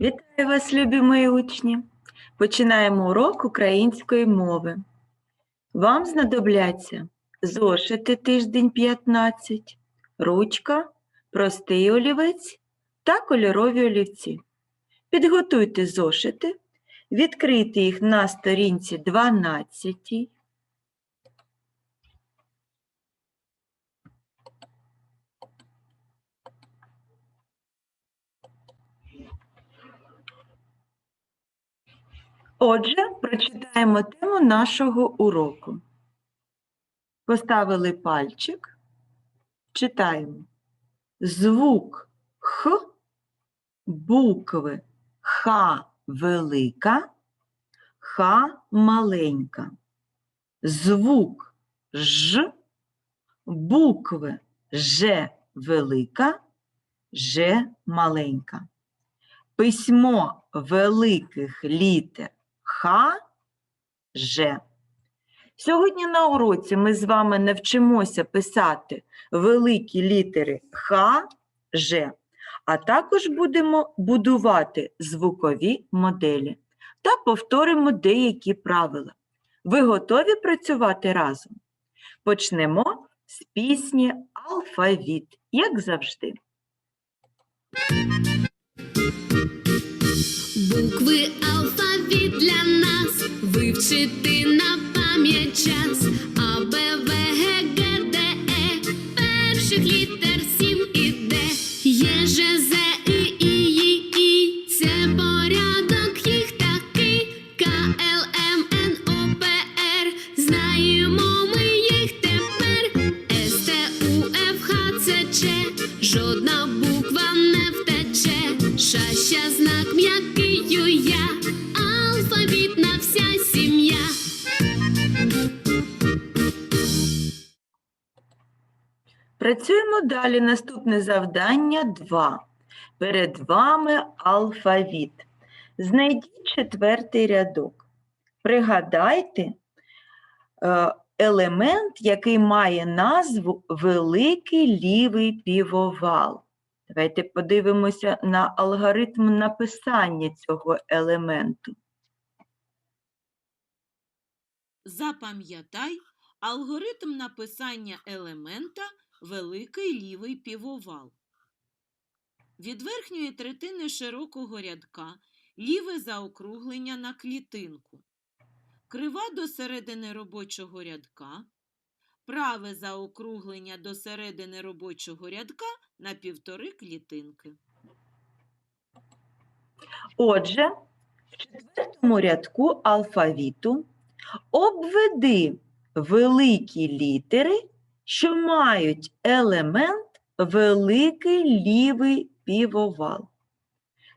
Вітаю вас, любі мої учні! Починаємо урок української мови. Вам знадобляться зошити тиждень 15, ручка, простий олівець та кольорові олівці. Підготуйте зошити, відкрийте їх на сторінці 12. Отже, прочитаємо тему нашого уроку. Поставили пальчик, читаємо. Звук Х, букви Х велика, Х маленька. Звук Ж, букви Ж велика, Ж маленька. Письмо великих літер Х, Ж. Сьогодні на уроці ми з вами навчимося писати великі літери Х, Ж, а також будемо будувати звукові моделі та повторимо деякі правила. Ви готові працювати разом? Почнемо з пісні Алфавіт, як завжди. Букви вивчити на пам'ять час. А, Б, далі. Наступне завдання 2. Перед вами алфавіт. Знайдіть четвертий рядок. Пригадайте е, елемент, який має назву Великий лівий півовал. Давайте подивимося на алгоритм написання цього елементу. Запам'ятай алгоритм написання елемента великий лівий півовал. Від верхньої третини широкого рядка ліве заокруглення на клітинку. Крива до середини робочого рядка. Праве заокруглення до середини робочого рядка на півтори клітинки. Отже, в четвертому рядку алфавіту обведи великі літери, що мають елемент великий лівий півовал.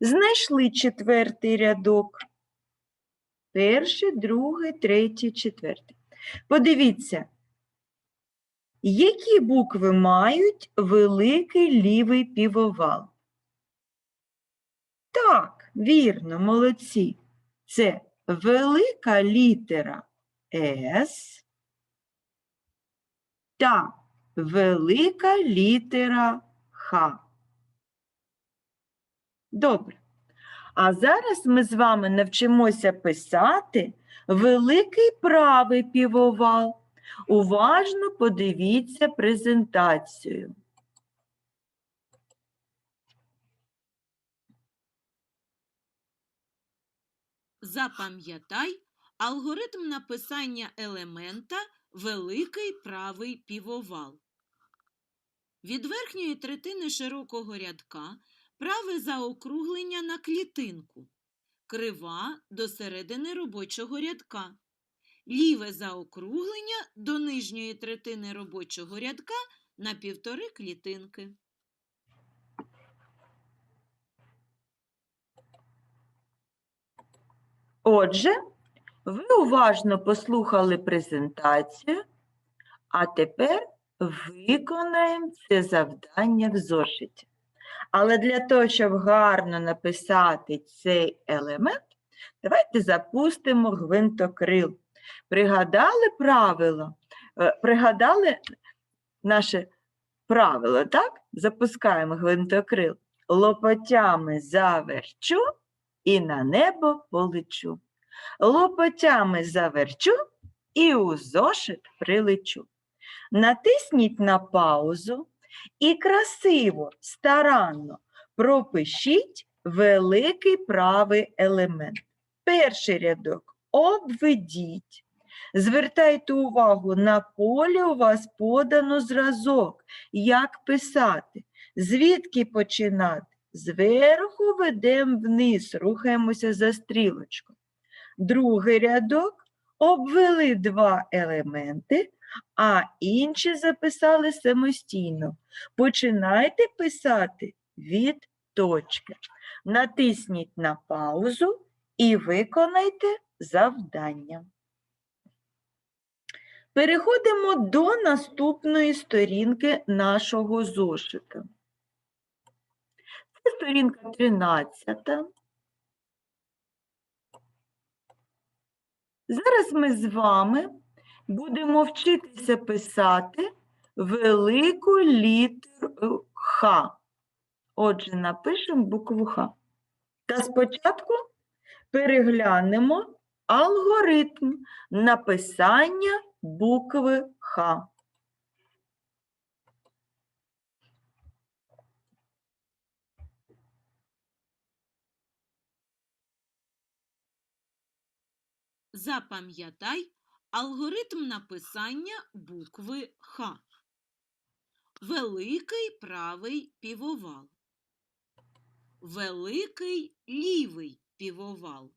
Знайшли четвертий рядок. Перший, другий, третій, четвертий. Подивіться, які букви мають великий лівий півовал? Так, вірно, молодці. Це велика літера С та велика літера Х. Добре. А зараз ми з вами навчимося писати великий правий півовал. Уважно подивіться презентацію. Запам'ятай алгоритм написання елемента великий правий півовал. Від верхньої третини широкого рядка праве заокруглення на клітинку. Крива до середини робочого рядка. Ліве заокруглення до нижньої третини робочого рядка на півтори клітинки. Отже, ви уважно послухали презентацію, а тепер виконаємо це завдання в зошиті. Але для того, щоб гарно написати цей елемент, давайте запустимо гвинтокрил. Пригадали правило? Е, Пригадали наше правило, так? Запускаємо гвинтокрил. Лопатями заверчу, і на небо полечу. Лопотями заверчу і у зошит прилечу. Натисніть на паузу і красиво, старанно пропишіть великий правий елемент. Перший рядок обведіть. Звертайте увагу, на полі у вас подано зразок, як писати, звідки починати. Зверху ведемо вниз, рухаємося за стрілочкою. Другий рядок обвели два елементи, а інші записали самостійно. Починайте писати від точки. Натисніть на паузу і виконайте завдання. Переходимо до наступної сторінки нашого зошита. Це сторінка 13. Зараз ми з вами будемо вчитися писати велику літеру Х. Отже, напишемо букву Х. Та спочатку переглянемо алгоритм написання букви Х. Запам'ятай алгоритм написання букви Х. Великий правий півовал. Великий лівий півовал.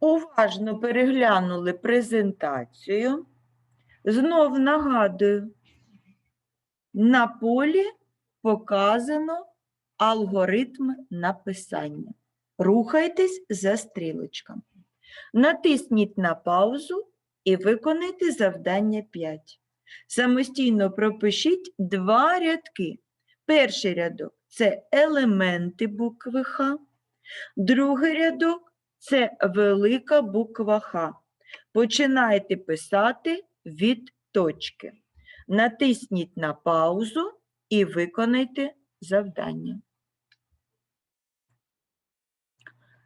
Уважно переглянули презентацію. Знов нагадую, на полі показано алгоритм написання. Рухайтесь за стрілочками. Натисніть на паузу і виконайте завдання 5. Самостійно пропишіть два рядки. Перший рядок це елементи букви Х. Другий рядок це велика буква Х. Починайте писати від точки. Натисніть на паузу і виконайте завдання.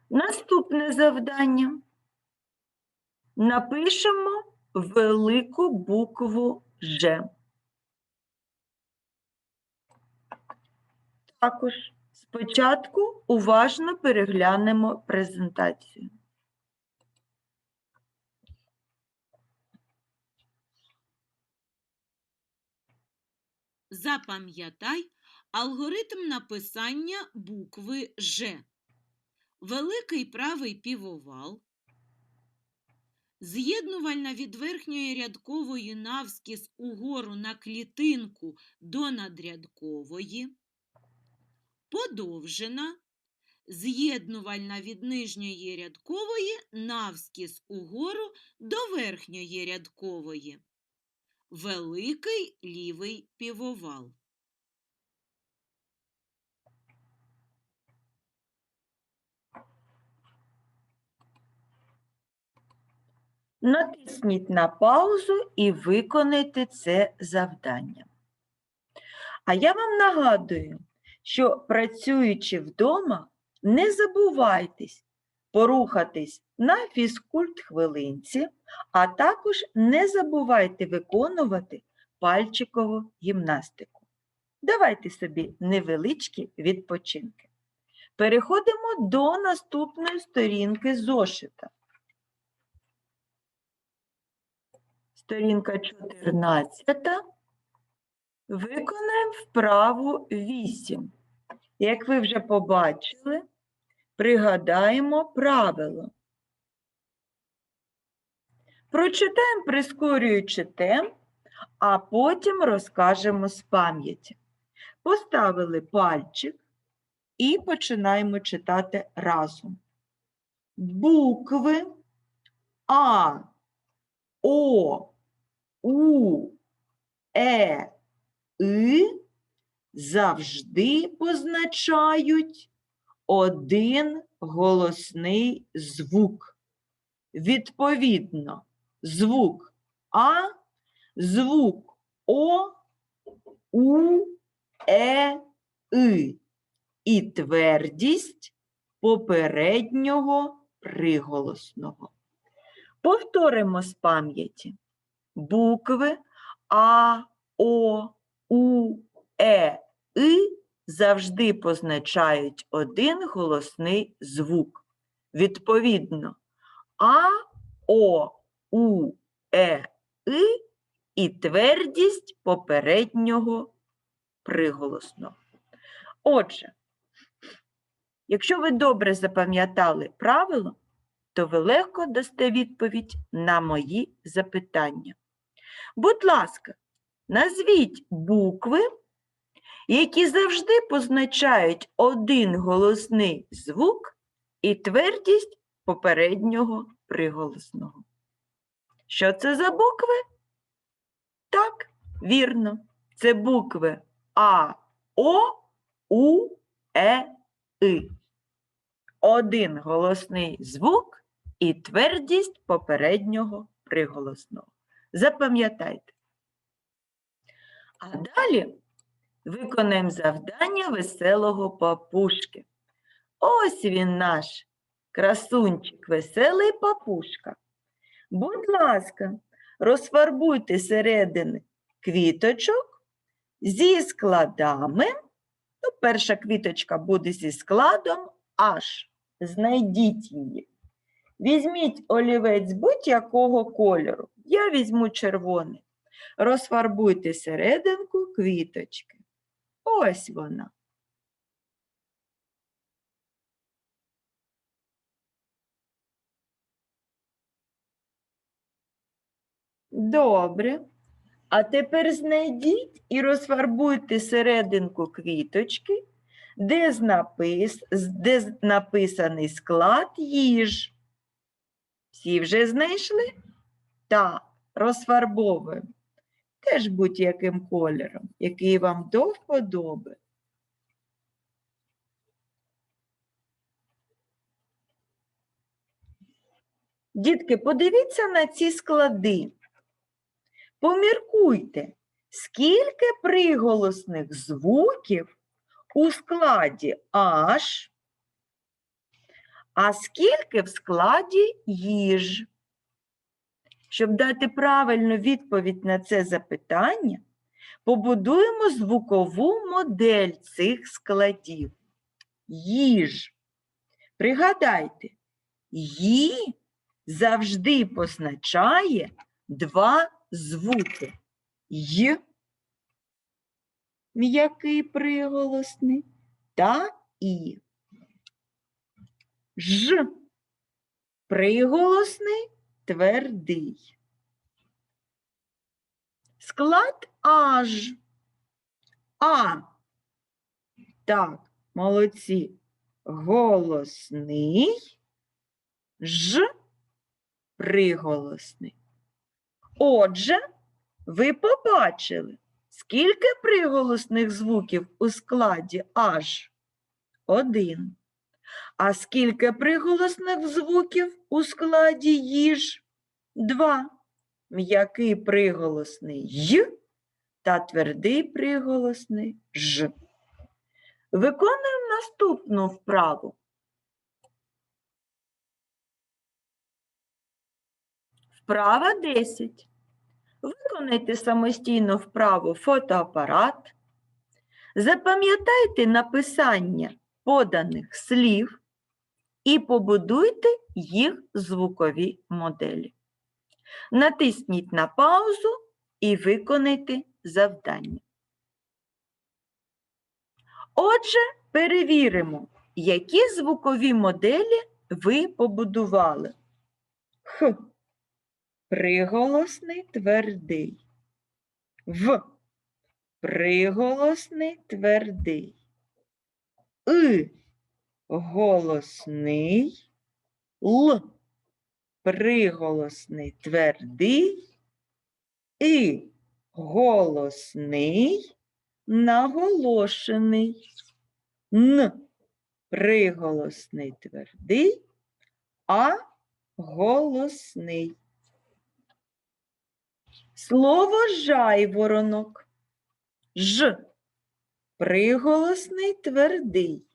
Наступне завдання. Напишемо велику букву Ж. Також спочатку уважно переглянемо презентацію. Запам'ятай алгоритм написання букви Ж. Великий правий півовал. З'єднувальна від верхньої рядкової навскіз угору на клітинку до надрядкової. Подовжена. З'єднувальна від нижньої рядкової навскіз угору до верхньої рядкової. Великий лівий півовал. Натисніть на паузу і виконайте це завдання. А я вам нагадую, що працюючи вдома, не забувайтесь порухатись на фізкульт хвилинці, а також не забувайте виконувати пальчикову гімнастику. Давайте собі невеличкі відпочинки. Переходимо до наступної сторінки зошита. Сторінка 14. Виконаємо вправу 8. Як ви вже побачили, пригадаємо правило. Прочитаємо, прискорюючи темп, а потім розкажемо з пам'яті. Поставили пальчик і починаємо читати разом. Букви А, О, У, Е, И завжди позначають один голосний звук. Відповідно, звук А, звук О, У, Е, И і твердість попереднього приголосного. Повторимо з пам'яті. Букви А, О, У, Е, И завжди позначають один голосний звук. Відповідно, А, О, У, Е, И і твердість попереднього приголосного. Отже, якщо ви добре запам'ятали правило, то ви легко дасте відповідь на мої запитання. Будь ласка, назвіть букви, які завжди позначають один голосний звук і твердість попереднього приголосного. Що це за букви? Так, вірно, це букви А, О, У, Е, И. Один голосний звук і твердість попереднього приголосного. Запам'ятайте. А далі виконаємо завдання веселого папушки. Ось він наш красунчик, веселий папушка. Будь ласка, розфарбуйте середини квіточок зі складами. Ну, перша квіточка буде зі складом аж. Знайдіть її. Візьміть олівець будь-якого кольору. Я візьму червоний. Розфарбуйте серединку квіточки. Ось вона. Добре. А тепер знайдіть і розфарбуйте серединку квіточки, де, напис... де написаний склад їж. Всі вже знайшли? Так, розфарбовуємо. Теж будь-яким кольором, який вам до вподоби. Дітки, подивіться на ці склади. Поміркуйте, скільки приголосних звуків у складі аж, а скільки в складі їж. Щоб дати правильну відповідь на це запитання, побудуємо звукову модель цих складів. Їж. Пригадайте, «ї» завжди позначає два звуки. Й м'який приголосний та І. Ж приголосний твердий. Склад аж. А. Так, молодці. Голосний. Ж приголосний. Отже, ви побачили, скільки приголосних звуків у складі аж? Один. А скільки приголосних звуків у складі їж? Два. М'який приголосний й та твердий приголосний ж. Виконуємо наступну вправу. Вправа 10. Виконайте самостійно вправу фотоапарат. Запам'ятайте написання поданих слів і побудуйте їх звукові моделі. Натисніть на паузу і виконайте завдання. Отже, перевіримо, які звукові моделі ви побудували. Х. Приголосний твердий. В. Приголосний твердий. И. Голосний. Л. Приголосний твердий. І. Голосний. Наголошений. Н. Приголосний твердий. А. Голосний. Слово жайворонок. Ж. Приголосний твердий.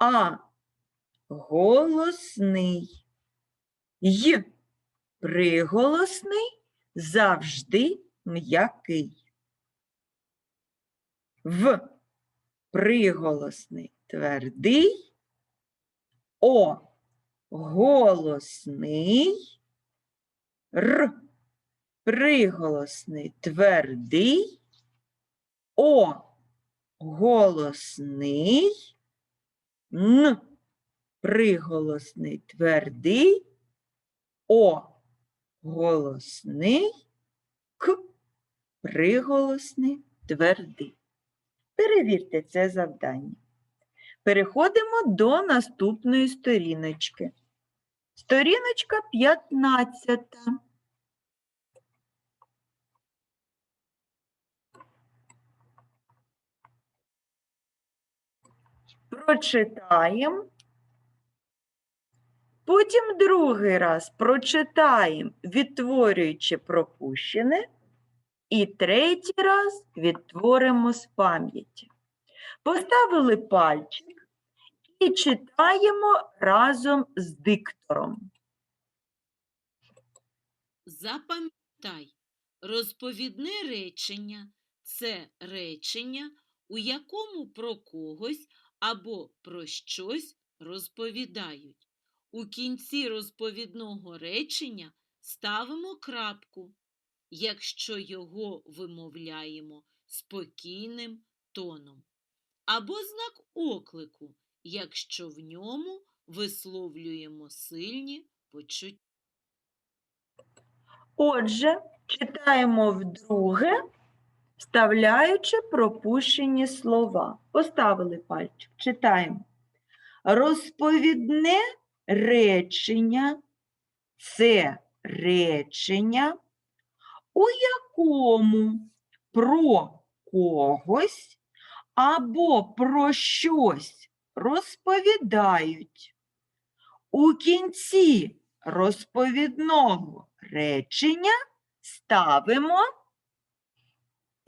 А. Голосний. Й. Приголосний завжди м'який. В. Приголосний твердий. О. Голосний. Р. Приголосний твердий. О. Голосний. Н. Приголосний твердий. О. Голосний. К. Приголосний твердий. Перевірте це завдання. Переходимо до наступної сторіночки. Сторіночка 15. Прочитаємо. Потім другий раз прочитаємо, відтворюючи пропущене. І третій раз відтворимо з пам'яті. Поставили пальчик і читаємо разом з диктором. Запам'ятай, розповідне речення це речення, у якому про когось або про щось розповідають. У кінці розповідного речення ставимо крапку, якщо його вимовляємо спокійним тоном, або знак оклику, якщо в ньому висловлюємо сильні почуття. Отже, читаємо вдруге, вставляючи пропущені слова. Поставили пальчик, читаємо. Розповідне речення це речення, у якому про когось або про щось розповідають. У кінці розповідного речення ставимо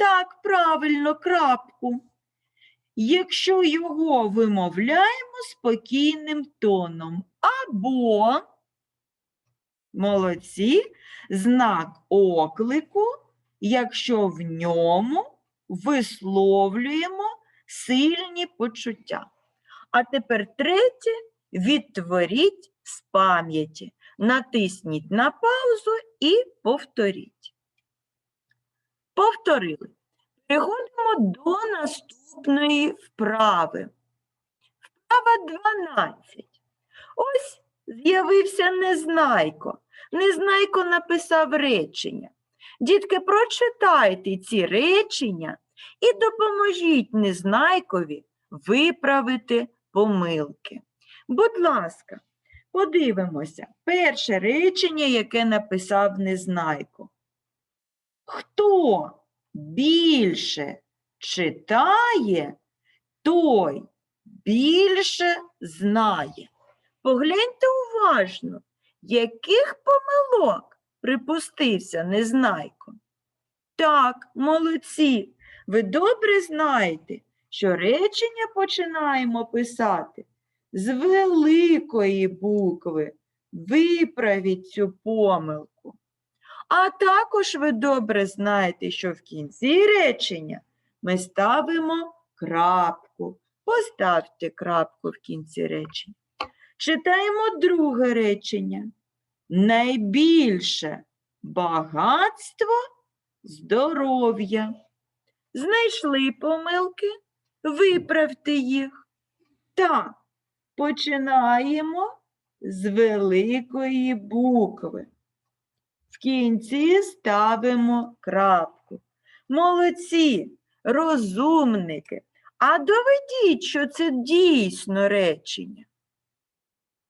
так правильно крапку. Якщо його вимовляємо спокійним тоном, або молодці, знак оклику, якщо в ньому висловлюємо сильні почуття. А тепер третє відтворіть з пам'яті. Натисніть на паузу і повторіть. Повторили. Переходимо до наступної вправи. Вправа 12. Ось з'явився Незнайко. Незнайко написав речення. Дітки, прочитайте ці речення і допоможіть Незнайкові виправити помилки. Будь ласка, подивимося. Перше речення, яке написав Незнайко. Хто більше читає, той більше знає. Погляньте уважно, яких помилок припустився Незнайко. Так, молодці, ви добре знаєте, що речення починаємо писати з великої букви. Виправіть цю помилку. А також ви добре знаєте, що в кінці речення ми ставимо крапку. Поставте крапку в кінці речення. Читаємо друге речення. Найбільше багатство здоров'я. Знайшли помилки, виправте їх. Так, починаємо з великої букви. Кінці ставимо крапку. Молодці, розумники. А доведіть, що це дійсно речення.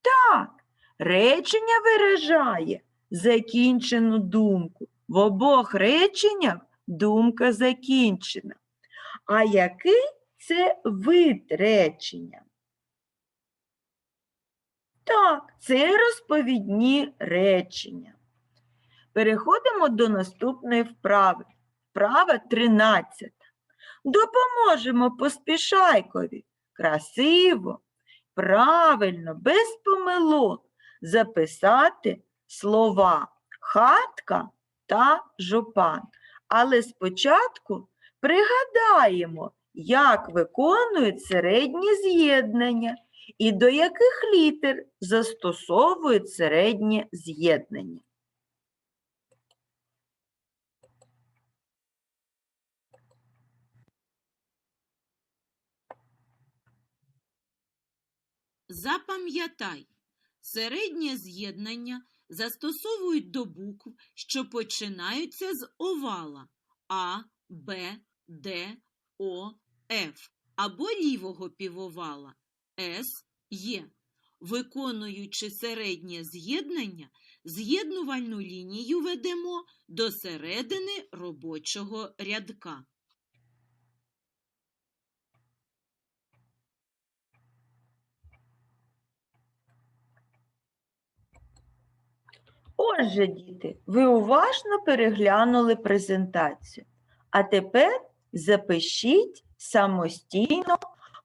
Так, речення виражає закінчену думку. В обох реченнях думка закінчена. А який це вид речення? Так, це розповідні речення. Переходимо до наступної вправи. Вправа 13. Допоможемо поспішайкові красиво, правильно, без помилок записати слова хатка та жупан. Але спочатку пригадаємо, як виконують середні з'єднання і до яких літер застосовують середнє з'єднання. Запам'ятай, середнє з'єднання застосовують до букв, що починаються з овала А, Б, Д, О, Ф або лівого півовала С, Є. Виконуючи середнє з'єднання, з'єднувальну лінію ведемо до середини робочого рядка. Отже, діти, ви уважно переглянули презентацію. А тепер запишіть самостійно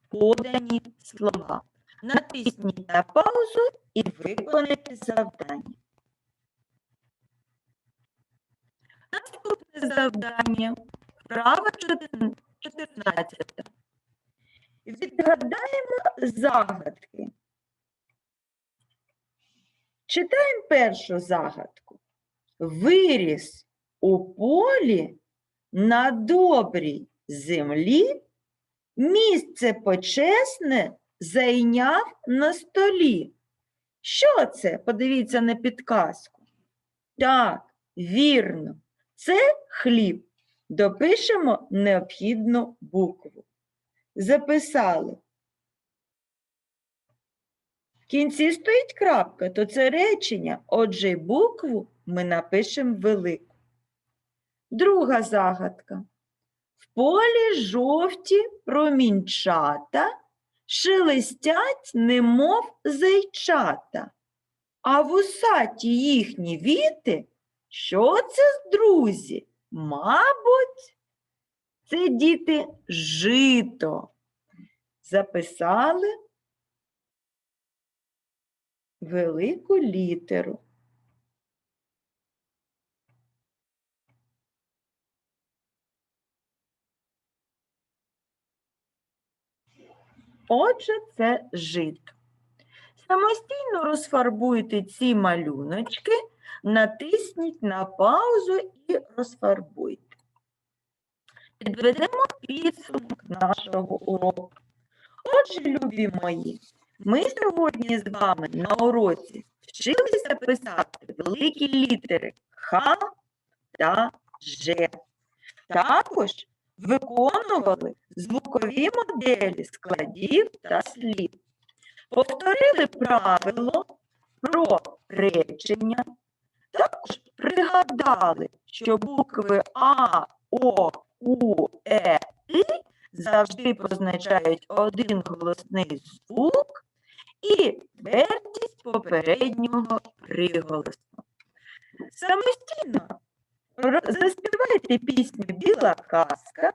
подані слова. Натисніть на паузу і виконайте завдання. Наступне завдання. Вправа 14. Відгадаємо загадки. Читаємо першу загадку. Виріс у полі на добрій землі, місце почесне зайняв на столі. Що це? Подивіться на підказку. Так, вірно, це хліб. Допишемо необхідну букву. Записали. Кінці стоїть крапка, то це речення, отже, букву ми напишемо велику. Друга загадка. В полі жовті промінчата шелестять, немов зайчата, а вусаті їхні віти, що це, друзі? Мабуть, це діти жито. Записали велику літеру. Отже, це жито. Самостійно розфарбуйте ці малюночки, натисніть на паузу і розфарбуйте. Підведемо підсумок нашого уроку. Отже, любі мої, ми сьогодні з вами на уроці вчилися писати великі літери Х та Ж. Також виконували звукові моделі складів та слів. Повторили правило про речення. Також пригадали, що букви А, О, У, Е, І завжди позначають один голосний звук і твердість попереднього приголосу. Самостійно заспівайте пісню Біла казка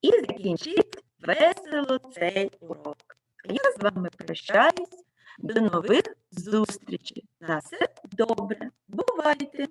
і закінчіть весело цей урок. Я з вами прощаюсь. До нових зустрічей. На все добре. Бувайте!